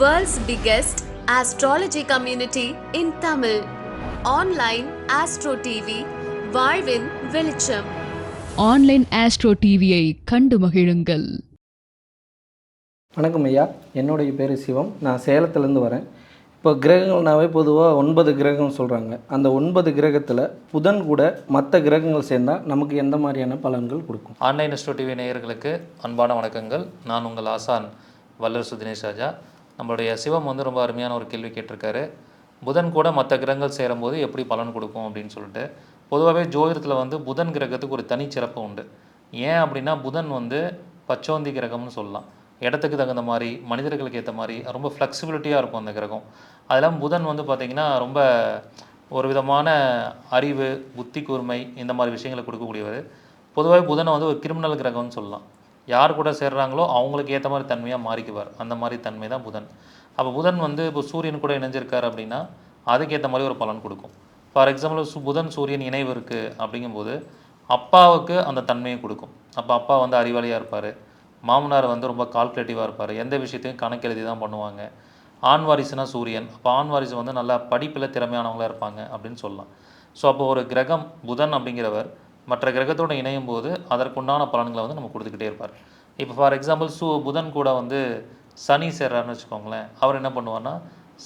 World's biggest astrology community in Tamil. Online Astro TV, வாழ்வின் வெளிச்சம். Online astro டிவியை கண்டு மகிழுங்கள். வணக்கம் ஐயா. என்னுடைய பேர் சிவம். நான் சேலத்துலேருந்து வரேன். இப்போ கிரகங்கள்னாவே பொதுவாக ஒன்பது கிரகம் சொல்கிறாங்க அந்த ஒன்பது கிரகத்தில் புதன் கூட மற்ற கிரகங்கள் சேர்ந்தால் நமக்கு எந்த மாதிரியான பலன்கள் கொடுக்கும்? ஆன்லைன் எஸ்டோ டிவி நேயர்களுக்கு அன்பான வணக்கங்கள். நான் உங்கள் ஆசான் வல்லரசு தினேஷ் ராஜா. நம்மளுடைய சிவம் வந்து ரொம்ப அருமையான ஒரு கேள்வி கேட்டிருக்காரு. புதன் கூட மற்ற கிரகங்கள் சேரும்போது எப்படி பலன் கொடுக்கும் அப்படின்னு சொல்லிட்டு. பொதுவாகவே ஜோதிடத்தில் வந்து புதன் கிரகத்துக்கு ஒரு தனிச்சிறப்பு உண்டு. ஏன் அப்படின்னா புதன் வந்து பச்சோந்தி கிரகம்னு சொல்லலாம். இடத்துக்கு தகுந்த மாதிரி மனிதர்களுக்கு ஏற்ற மாதிரி ரொம்ப ஃப்ளெக்சிபிலிட்டியாக இருக்கும் அந்த கிரகம். அதெல்லாம் புதன் வந்து பார்த்திங்கன்னா ரொம்ப ஒரு விதமான அறிவு புத்தி கூர்மை இந்த மாதிரி விஷயங்களை கொடுக்கக்கூடியவர். பொதுவாக புதனை வந்து ஒரு கிரிமினல் கிரகம்னு சொல்லலாம். யார் கூட சேர்றாங்களோ அவங்களுக்கு ஏற்ற மாதிரி தன்மையாக மாறிக்குவார். அந்த மாதிரி தன்மை தான் புதன். அப்போ புதன் வந்து இப்போ சூரியன் கூட இணைஞ்சிருக்கார் அப்படின்னா அதுக்கேற்ற மாதிரி ஒரு பலன் கொடுக்கும். ஃபார் எக்ஸாம்பிள் சு புதன் சூரியன் இணைவு இருக்குது அப்படிங்கும்போது அப்பாவுக்கு அந்த தன்மையை கொடுக்கும். அப்போ அப்பா வந்து அறிவாளியாக இருப்பார். மாமனார் வந்து ரொம்ப கால்குலேட்டிவாக இருப்பார். எந்த விஷயத்தையும் கணக்கெழுதி தான் பண்ணுவாங்க. ஆண் வாரிசுனா சூரியன். அப்போ ஆண் வாரிசு வந்து நல்லா படிப்பில் திறமையானவங்களா இருப்பாங்க அப்படின்னு சொல்லலாம். ஸோ அப்போ ஒரு கிரகம் புதன் அப்படிங்கிறவர் மற்ற கிரகத்தோடு இணையும் போது அதற்குண்டான பலன்களை வந்து நம்ம கொடுத்துக்கிட்டே இருப்பார். இப்போ ஃபார் எக்ஸாம்பிள் சு புதன் கூட வந்து சனி சேர்றாருன்னு வச்சுக்கோங்களேன். அவர் என்ன பண்ணுவார்னா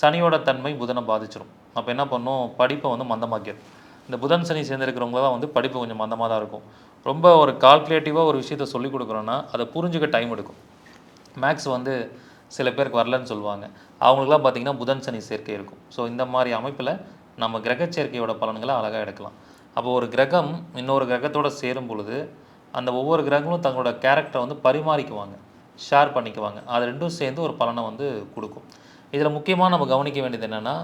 சனியோட தன்மை புதனை பாதிச்சிடும் அப்போ என்ன பண்ணும்? படிப்பை வந்து மந்தமாக்கிடும் இந்த புதன் சனி சேர்ந்துருக்கிறவங்க தான் வந்து படிப்பு கொஞ்சம் மந்தமாக தான் இருக்கும். ரொம்ப ஒரு கால்குலேட்டிவாக ஒரு விஷயத்த சொல்லிக் கொடுக்குறோன்னா அதை புரிஞ்சுக்க டைம் எடுக்கும். மேக்ஸ் வந்து சில பேருக்கு வரலன்னு சொல்லுவாங்க. அவங்களுக்குலாம் பார்த்தீங்கன்னா புதன் சனி சேர்க்கை இருக்கும். ஸோ இந்த மாதிரி அமைப்பில் நம்ம கிரக சேர்க்கையோட பலன்களை அழகாக எடுக்கலாம். அப்போ ஒரு கிரகம் இன்னொரு கிரகத்தோடு சேரும் பொழுது அந்த ஒவ்வொரு கிரகங்களும் தங்களோட கேரக்டரை வந்து பரிமாறிக்குவாங்க ஷேர் பண்ணிக்குவாங்க. அது ரெண்டும் சேர்ந்து ஒரு பலனை வந்து கொடுக்கும். இதில் முக்கியமாக நம்ம கவனிக்க வேண்டியது என்னென்னா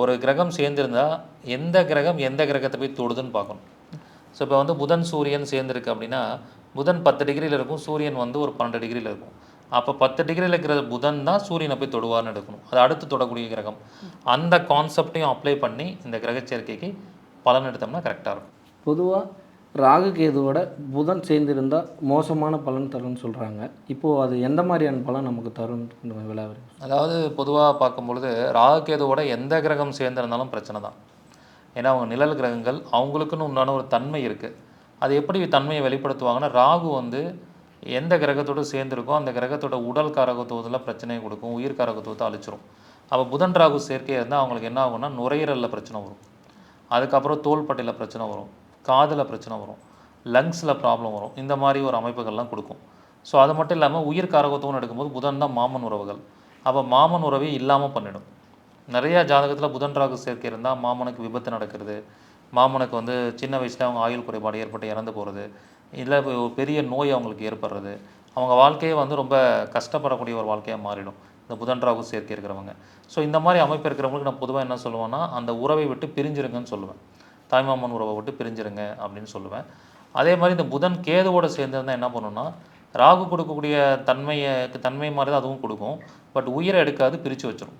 ஒரு கிரகம் சேர்ந்துருந்தால் எந்த கிரகம் எந்த கிரகத்தை போய் தொடுதுன்னு பார்க்கணும். ஸோ இப்போ வந்து புதன் சூரியன் சேர்ந்துருக்கு அப்படின்னா புதன் பத்து டிகிரியில் இருக்கும் சூரியன் வந்து ஒரு பன்னெண்டு டிகிரியில் இருக்கும். அப்போ பத்து டிகிரியில் இருக்கிற புதன் தான் சூரியனை போய் தொடுவார்னு எடுக்கணும். அது அடுத்து தொடக்கூடிய கிரகம். அந்த கான்செப்டையும் அப்ளை பண்ணி இந்த கிரக சேர்க்கைக்கு பலன் எடுத்தோம்னா கரெக்டாக இருக்கும். பொதுவாக ராகு கேதுவோட புதன் சேர்ந்திருந்தால் மோசமான பலன் தரும்னு சொல்கிறாங்க இப்போது அது எந்த மாதிரியான பலன் நமக்கு தரும் விளையாடு அதாவது பொதுவாக பார்க்கும் பொழுது ராகுகேதுவோட எந்த கிரகம் சேர்ந்திருந்தாலும் பிரச்சனை தான். ஏன்னா அவங்க நிழல் கிரகங்கள் அவங்களுக்குன்னு உண்டான ஒரு தன்மை இருக்குது அது எப்படி தன்மையை வெளிப்படுத்துவாங்கன்னா ராகு வந்து எந்த கிரகத்தோடு சேர்ந்துருக்கோ அந்த கிரகத்தோட உடல் காரகத்துவத்தில் பிரச்சனையை கொடுக்கும் உயிர் காரகத்துவத்தை அழிச்சிரும். அப்போ புதன் ராகு சேர்க்கையாக இருந்தால் அவங்களுக்கு என்ன ஆகும்னா நுரையீரலில் பிரச்சனை வரும். அதுக்கப்புறம் தோள்பட்டையில் பிரச்சனை வரும் காதில் பிரச்சனை வரும் லங்ஸில் ப்ராப்ளம் வரும். இந்த மாதிரி ஒரு அமைப்புகள்லாம் கொடுக்கும். ஸோ அது மட்டும் இல்லாமல் உயிர் காரகத்துவம்னு எடுக்கும்போது புதன் தான் மாமன் உறவுகள். அப்போ மாமன் உறவே இல்லாமல் பண்ணிடும். நிறைய ஜாதகத்தில் புதன் ராகு சேர்க்கை இருந்தால் மாமனுக்கு விபத்து நடக்கிறது. மாமனுக்கு வந்து சின்ன வயசில் அவங்க ஆயுள் குறைபாடு ஏற்பட்டு இறந்து போகிறது இல்லை ஒரு பெரிய நோய் அவங்களுக்கு ஏற்படுறது. அவங்க வாழ்க்கையே வந்து ரொம்ப கஷ்டப்படக்கூடிய ஒரு வாழ்க்கையாக மாறிடும். இந்த புதன் ராகு சேர்க்கை இருக்கிறவங்க. ஸோ இந்த மாதிரி அமைப்பு இருக்கிறவங்களுக்கு நான் பொதுவாக என்ன சொல்லுவேன்னா அந்த உறவை விட்டு பிரிஞ்சிருங்கன்னு சொல்லுவேன். தாய்மாமன் உறவை விட்டு பிரிஞ்சிருங்க அப்படின்னு சொல்லுவேன். அதே மாதிரி இந்த புதன் கேதுவோடு சேர்ந்திருந்தால் என்ன பண்ணுன்னா ராகு கொடுக்கக்கூடிய தன்மையை தன்மை மாதிரி தான் அதுவும் கொடுக்கும். பட் உயிரை எடுக்காது பிரித்து வச்சிரும்.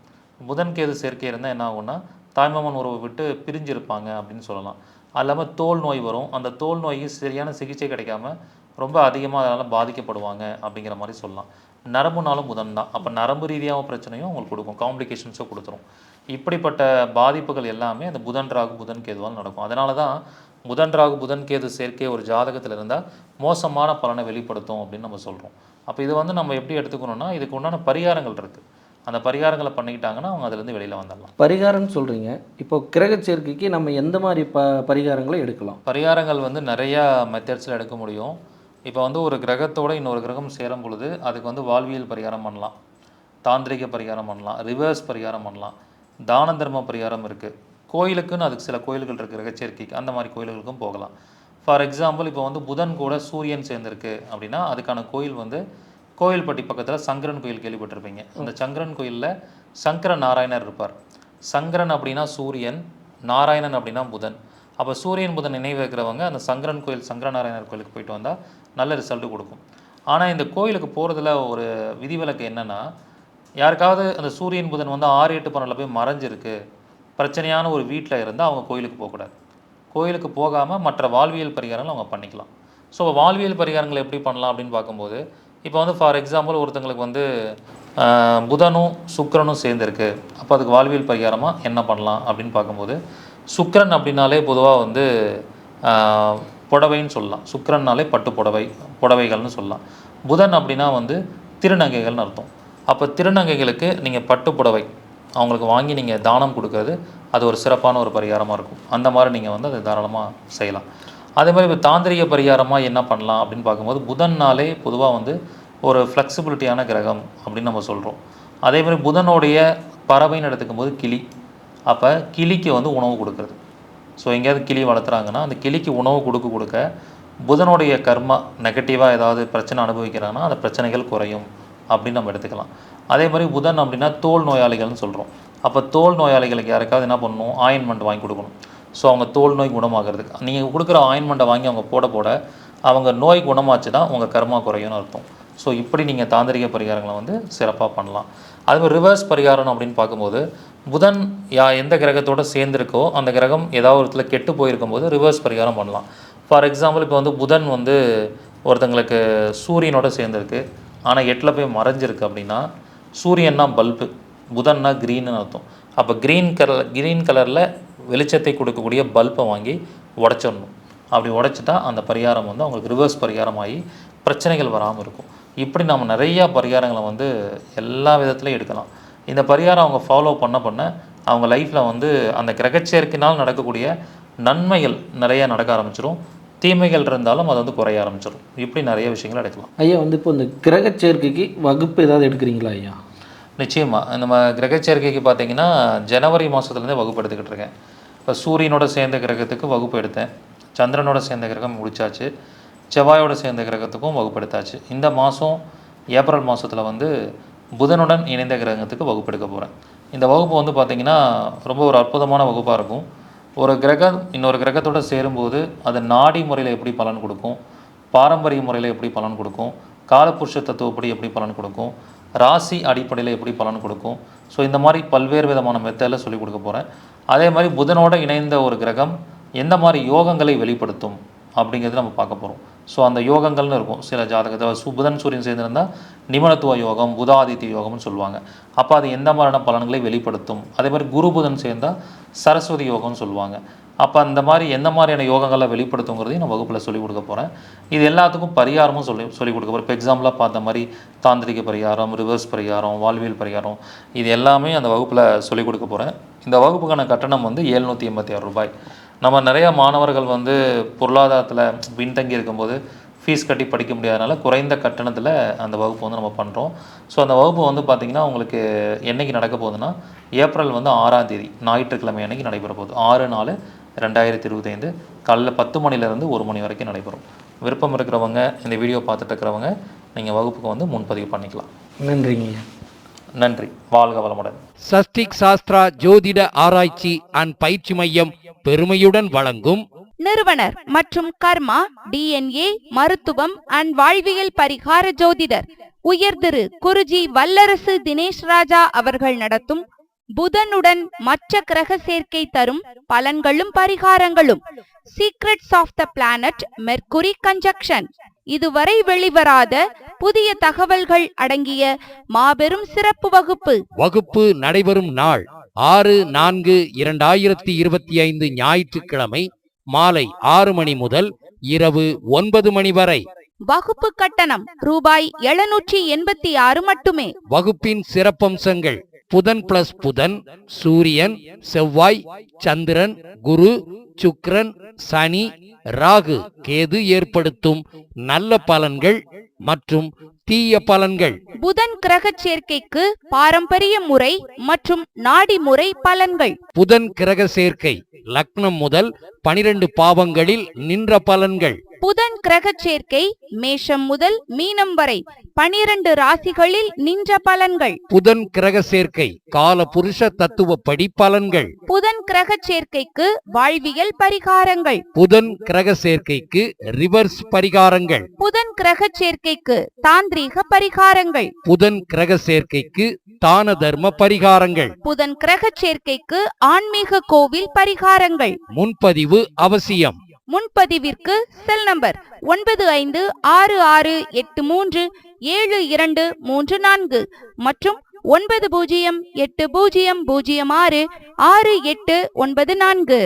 புதன் கேது சேர்க்கை இருந்தால் என்ன ஆகும்னா தாய்மாமன் உறவை விட்டு பிரிஞ்சிருப்பாங்க அப்படின்னு சொல்லலாம். அது இல்லாமல் தோல் நோய் வரும். அந்த தோல் நோய்க்கு சரியான சிகிச்சை கிடைக்காம ரொம்ப அதிகமாக அதனால் பாதிக்கப்படுவாங்க அப்படிங்கிற மாதிரி சொல்லலாம். நரம்புனாலும் புதன் தான் அப்போ நரம்பு ரீதியாக பிரச்சனையும் அவங்களுக்கு கொடுக்கும். காம்ப்ளிகேஷன்ஸும் கொடுத்துரும். இப்படிப்பட்ட பாதிப்புகள் எல்லாமே அந்த புதன் ராகு புதன் கேதுவால் நடக்கும். அதனால தான் புதன் ராகு புதன் கேது சேர்க்கை ஒரு ஜாதகத்தில் இருந்தால் மோசமான பலனை வெளிப்படுத்தும் அப்படின்னு நம்ம சொல்கிறோம் அப்போ இது வந்து நம்ம எப்படி எடுத்துக்கணும்னா இதுக்கு உண்டான பரிகாரங்கள் இருக்குது அந்த பரிகாரங்களை பண்ணிக்கிட்டாங்கன்னா அவங்க அதுலேருந்து வெளியில் வந்துடலாம். பரிகாரம்னு சொல்கிறீங்க இப்போ கிரக சேர்க்கைக்கு நம்ம எந்த மாதிரி ப பரிகாரங்களை எடுக்கலாம்? பரிகாரங்கள் வந்து நிறையா மெத்தட்ஸில் எடுக்க முடியும். இப்போ வந்து ஒரு கிரகத்தோட இன்னொரு கிரகம் சேரும் பொழுது அதுக்கு வந்து வாழ்வியல் பரிகாரம் பண்ணலாம். தாந்திரிக பரிகாரம் பண்ணலாம். ரிவர்ஸ் பரிகாரம் பண்ணலாம். தான தர்ம பரிகாரம் இருக்குது கோயிலுக்குன்னு அதுக்கு சில கோயில்கள் இருக்குது கிரகச்சேர்க்கைக்கு. அந்த மாதிரி கோயில்களுக்கும் போகலாம். ஃபார் எக்ஸாம்பிள் இப்போ வந்து புதன் கூட சூரியன் சேர்ந்துருக்கு அப்படின்னா அதுக்கான கோயில் வந்து கோயில்பட்டி பக்கத்தில் சங்கரன் கோயில் கேள்விப்பட்டிருப்பீங்க. அந்த சங்கரன் கோயிலில் சங்கர நாராயணர் இருப்பார். சங்கரன் அப்படின்னா சூரியன் நாராயணன் அப்படின்னா புதன். அப்போ சூரியன் புதன் நினைவு இருக்கிறவங்க அந்த சங்கரன் கோயில் சங்கரநாராயணர் கோயிலுக்கு போயிட்டு வந்தால் நல்ல ரிசல்ட் கொடுக்கும். ஆனால் இந்த கோயிலுக்கு போகிறதுல ஒரு விதிவிலக்கு என்னென்னா யாருக்காவது அந்த சூரியன் புதன் வந்து ஆறு எட்டு பன்னெண்டில் போய் மறைஞ்சிருக்கு பிரச்சனையான ஒரு வீட்டில் இருந்தால் அவங்க கோயிலுக்கு போகக்கூடாது. கோயிலுக்கு போகாமல் மற்ற வாழ்வியல் பரிகாரங்கள் அவங்க பண்ணிக்கலாம். ஸோ வாழ்வியல் பரிகாரங்களை எப்படி பண்ணலாம் அப்படின்னு பார்க்கும்போது இப்போ வந்து ஃபார் எக்ஸாம்பிள் ஒருத்தங்களுக்கு வந்து புதனும் சுக்கரனும் சேர்ந்துருக்கு. அப்போ அதுக்கு வாழ்வியல் பரிகாரமாக என்ன பண்ணலாம் அப்படின்னு பார்க்கும்போது சுக்கரன் அப்படின்னாலே பொதுவாக வந்து புடவைன்னு சொல்லலாம். சுக்கரன்னாலே பட்டு புடவை புடவைகள்னு சொல்லலாம். புதன் அப்படின்னா வந்து திருநங்கைகள்னு அர்த்தம். அப்போ திருநங்கைகளுக்கு நீங்கள் பட்டு புடவை அவங்களுக்கு வாங்கி நீங்கள் தானம் கொடுக்கறது அது ஒரு சிறப்பான ஒரு பரிகாரமாக இருக்கும். அந்த மாதிரி நீங்கள் வந்து அதை தாராளமாக செய்யலாம். அதே மாதிரி இப்போ தாந்திரிக பரிகாரமாக என்ன பண்ணலாம் அப்படின்னு பார்க்கும்போது புதன்னாலே பொதுவாக வந்து ஒரு ஃப்ளெக்சிபிலிட்டியான கிரகம் அப்படின்னு நம்ம சொல்கிறோம் அதே மாதிரி புதனுடைய பறவைன்னு எடுத்துக்கும் போது கிளி. அப்போ கிளிக்கு வந்து உணவு கொடுக்குறது. ஸோ எங்கேயாவது கிளி வளர்த்துறாங்கன்னா அந்த கிளிக்கு உணவு கொடுக்க கொடுக்க புதனுடைய கர்மா நெகட்டிவாக ஏதாவது பிரச்சனை அனுபவிக்கிறாங்கன்னா அந்த பிரச்சனைகள் குறையும் அப்படின்னு நம்ம எடுத்துக்கலாம். அதே மாதிரி புதன் அப்படின்னா தோல் நோயாளிகள்னு சொல்கிறோம் அப்போ தோல் நோயாளிகளுக்கு யாருக்காவது என்ன பண்ணணும்? ஆயின்மெண்ட் வாங்கி கொடுக்கணும். ஸோ அவங்க தோல் நோய் குணமாகிறதுக்கு நீங்கள் கொடுக்குற ஆயின்மெண்ட்டை வாங்கி அவங்க போட போட அவங்க நோய் குணமாச்சு தான் உங்கள் கர்மா குறையும்னு அர்த்தம். ஸோ இப்படி நீங்கள் தாந்திரிக பரிகாரங்களை வந்து சிறப்பாக பண்ணலாம். அதுமாதிரி ரிவர்ஸ் பரிகாரம் அப்படின்னு பார்க்கும்போது புதன் யா எந்த கிரகத்தோட சேர்ந்துருக்கோ அந்த கிரகம் ஏதாவது ஒரு இடத்துல கெட்டு போயிருக்கும்போது ரிவர்ஸ் பரிகாரம் பண்ணலாம். ஃபார் எக்ஸாம்பிள் இப்போ வந்து புதன் வந்து ஒருத்தங்களுக்கு சூரியனோட சேர்ந்துருக்கு. ஆனால் எட்டில் போய் மறைஞ்சிருக்கு அப்படின்னா சூரியன்னா பல்பு புதன்னா க்ரீன்னு அர்த்தம். அப்போ க்ரீன் கலர் க்ரீன் கலரில் வெளிச்சத்தை கொடுக்கக்கூடிய பல்பை வாங்கி உடச்சிடணும். அப்படி உடைச்சிட்டா அந்த பரிகாரம் வந்து அவங்களுக்கு ரிவர்ஸ் பரிகாரம் ஆகி பிரச்சனைகள் வராமல் இருக்கும். இப்படி நம்ம நிறையா பரிகாரங்களை வந்து எல்லா விதத்துலையும் எடுக்கலாம். இந்த பரிகாரம் அவங்க ஃபாலோ பண்ண பண்ண அவங்க லைஃப்பில் வந்து அந்த கிரகச்சேர்க்கையினால் நடக்கக்கூடிய நன்மைகள் நிறைய நடக்க ஆரம்பிச்சிடும் தீமைகள் இருந்தாலும் அது வந்து குறைய ஆரம்பிச்சிடும் இப்படி நிறைய விஷயங்கள் எடுக்கலாம். ஐயா வந்து இப்போ இந்த கிரக சேர்க்கைக்கு வகுப்பு ஏதாவது எடுக்கிறீங்களா ஐயா? நிச்சயமாக நம்ம கிரகச்சேர்க்கைக்கு பார்த்தீங்கன்னா ஜனவரி மாதத்துலேருந்தே வகுப்பு எடுத்துக்கிட்டு இருக்கேன் இப்போ சூரியனோட சேர்ந்த கிரகத்துக்கு வகுப்பு எடுத்தேன். சந்திரனோட சேர்ந்த கிரகம் முடிச்சாச்சு. செவ்வாயோடு சேர்ந்த கிரகத்துக்கும் வகுப்படுத்தாச்சு. இந்த மாதம் ஏப்ரல் மாதத்தில் வந்து புதனுடன் இணைந்த கிரகத்துக்கு வகுப்பு எடுக்க போகிறேன் இந்த வகுப்பு வந்து பார்த்திங்கன்னா ரொம்ப ஒரு அற்புதமான வகுப்பாக இருக்கும். ஒரு கிரகம் இன்னொரு கிரகத்தோடு சேரும்போது அது நாடி முறையில் எப்படி பலன் கொடுக்கும்? பாரம்பரிய முறையில் எப்படி பலன் கொடுக்கும்? காலபுருஷ தத்துவப்படி எப்படி பலன் கொடுக்கும்? ராசி அடிப்படையில் எப்படி பலன் கொடுக்கும்? ஸோ இந்த மாதிரி பல்வேறு விதமான மெத்தடில் சொல்லிக் கொடுக்க போகிறேன் அதே மாதிரி புதனோடு இணைந்த ஒரு கிரகம் எந்த மாதிரி யோகங்களை வெளிப்படுத்தும்? அப்படிங்கிறது நம்ம பார்க்க போகிறோம் ஸோ அந்த யோகங்கள்னு இருக்கும். சில ஜாதகத்தில் சு புதன் சூரியன் சேர்ந்திருந்தால் நிபுணத்துவ யோகம் புதாதித்ய யோகம்னு சொல்லுவாங்க. அப்போ அது எந்த மாதிரியான பலன்களை வெளிப்படுத்தும்? அதே மாதிரி குரு புதன் சேர்ந்தால் சரஸ்வதி யோகம்னு சொல்லுவாங்க. அப்போ அந்த மாதிரி எந்த மாதிரியான யோகங்களை வெளிப்படுத்துங்கிறதையும் நான் வகுப்பில் சொல்லிக் கொடுக்க போகிறேன் இது எல்லாத்துக்கும் பரிகாரமும் சொல்லி சொல்லிக் கொடுக்க போகிறேன் இப்போ எக்ஸாம்பிளாக பார்த்த மாதிரி தாந்திரிக பரிகாரம் ரிவர்ஸ் பரிகாரம் வாழ்வியல் பரிகாரம் இது எல்லாமே அந்த வகுப்பில் சொல்லிக் கொடுக்க போகிறேன் இந்த வகுப்புக்கான கட்டணம் வந்து எழுநூற்றி எண்பத்தி ஆறு ரூபாய். நம்ம நிறைய மாணவர்கள் வந்து பொருளாதாரத்தில் பின்தங்கி இருக்கும்போது ஃபீஸ் கட்டி படிக்க முடியாதனால குறைந்த கட்டணத்தில் அந்த வகுப்பு வந்து நம்ம பண்ணுறோம் ஸோ அந்த வகுப்பு வந்து பார்த்திங்கன்னா உங்களுக்கு என்னைக்கு நடக்க போகுதுன்னா ஏப்ரல் வந்து ஆறாம் தேதி ஞாயிற்றுக்கிழமை அன்னைக்கு நடைபெற போகுது. ஆறு நாலு ரெண்டாயிரத்தி இருபத்தைந்து. காலைல பத்து மணிலேருந்து ஒரு மணி வரைக்கும் நடைபெறும். விருப்பம் இருக்கிறவங்க இந்த வீடியோ பார்த்துட்டு இருக்கிறவங்க நீங்கள் வகுப்புக்கு வந்து முன்பதிவு பண்ணிக்கலாம். நன்றிங்கய்யா நன்றி. வாழ்க வளமுடன். சஸ்டிக் சாஸ்திரா ஜோதிட ஆராய்ச்சி அண்ட் பயிற்சி மையம் பெருமையுடன் வழங்கும் நிறுவனர் மற்றும் கர்மா டிஎன்ஏ மருத்துவம் அண்ட் வாழ்வியல் பரிகார ஜோதிடர் உயர் திரு குருஜி வல்லரசு தினேஷ் ராஜா அவர்கள் நடத்தும் புதனுடன் மற்ற கிரக சேர்க்கை தரும் பலன்களும் பரிகாரங்களும். Secrets of the planet Mercury conjunction இதுவரை வெளிவராத புதிய தகவல்கள் அடங்கிய மாபெரும் சிறப்பு வகுப்பு. வகுப்பு நடைபெறும் நாள் ஆறு நான்கு இரண்டாயிரத்தி இருபத்தி ஐந்து ஞாயிற்றுக்கிழமை மாலை ஆறு மணி முதல் இரவு ஒன்பது மணி வரை. வகுப்பு கட்டணம் ரூபாய் எழுநூற்றி எண்பத்தி ஆறு மட்டுமே. வகுப்பின் சிறப்பம்சங்கள் புதன் பிளஸ் புதன் சூரியன் செவ்வாய் சந்திரன் குரு சுக்கிரன் சனி ராகு கேது ஏற்படுத்தும் நல்ல பலன்கள் மற்றும் தீய பலன்கள். புதன் கிரக சேர்க்கைக்கு பாரம்பரிய முறை மற்றும் நாடி முறை பலன்கள். புதன் கிரக சேர்க்கை லக்னம் முதல் பனிரெண்டு பாவங்களில் நின்ற பலன்கள். புதன் கிரக சேர்க்கை மேஷம் முதல் மீனம் வரை. பனிரண்டு ராசிகளில் நின்ற பலன்கள். புதன் கிரக சேர்க்கை கால புருஷ தத்துவப்படி பலன்கள். புதன் கிரக சேர்க்கைக்கு வாழ்வியல் பரிகாரங்கள். புதன் கிரக சேர்க்கைக்கு ரிவர்ஸ் பரிகாரங்கள். புதன் கிரக சேர்க்கைக்கு தாந்திரீக பரிகாரங்கள். புதன் கிரக சேர்க்கைக்கு தான தர்ம பரிகாரங்கள். புதன் கிரக சேர்க்கைக்கு ஆன்மீக கோவில் பரிகாரங்கள். முன்பதிவு அவசியம். முன்பதிவிற்கு செல் நம்பர் ஒன்பது ஐந்து ஆறு ஆறு எட்டு மூன்று ஏழு இரண்டு மூன்று நான்கு மற்றும் ஒன்பது பூஜ்ஜியம் எட்டு பூஜ்ஜியம் பூஜ்ஜியம் ஆறு ஆறு எட்டு ஒன்பது நான்கு.